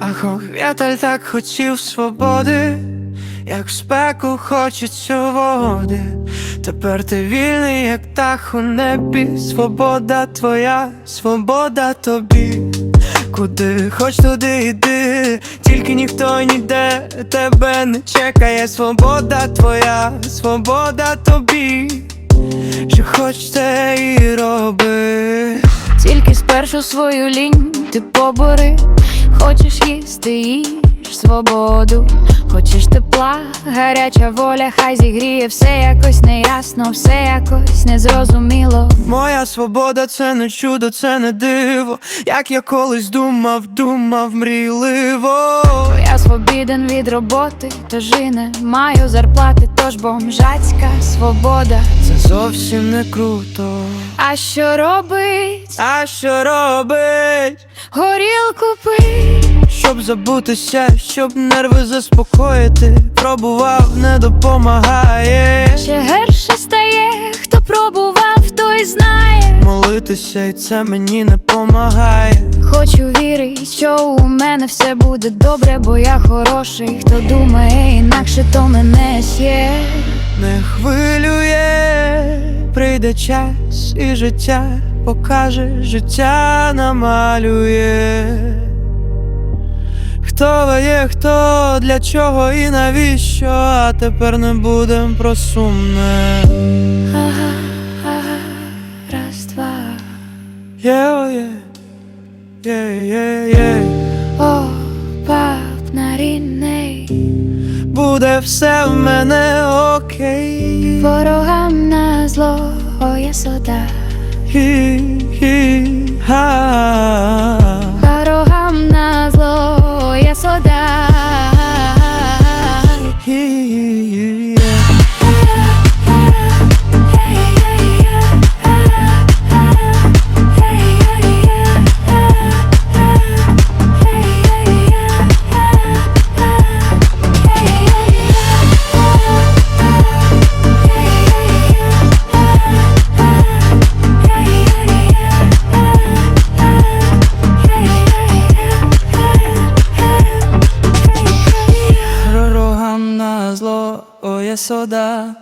Ах, ох, віталь так хотів свободи, як в спеку хочеться води. Тепер ти вільний, як птах у небі. Свобода твоя, свобода тобі. Куди хоч туди йди, тільки ніхто ніде тебе не чекає. Свобода твоя, свобода тобі. Що хоч те і роби. Тільки спершу свою лінь ти побори, хочеш їсти, їж свободу, хочеш тепла, гаряча воля, хай зігріє все якось неясно, все якось незрозуміло. Моя свобода це не чудо, це не диво. Як я колись думав, думав мрійливо. Я свобіден від роботи, тож і не маю зарплати, тож бомжацька свобода. Це зовсім не круто. А що робить? А що робить? Горілку пить. Щоб забутися, щоб нерви заспокоїти. Пробував, не допомагає. Ще гірше стає, хто пробував, той знає. Молитися, і це мені не помагає. Хочу вірити, що у мене все буде добре, бо я хороший. Хто думає інакше, то мене є. Не хвилює, прийде час і життя покаже, життя намалює. Хто є, хто для чого і навіщо, а тепер не будем про сумне. Ага, ага, раз, два. Є, о, є, є, є, є. О, пап на рідний, Буде все в мене окей. ворогам на зло, о, я сода. Хі, хі, ха. soda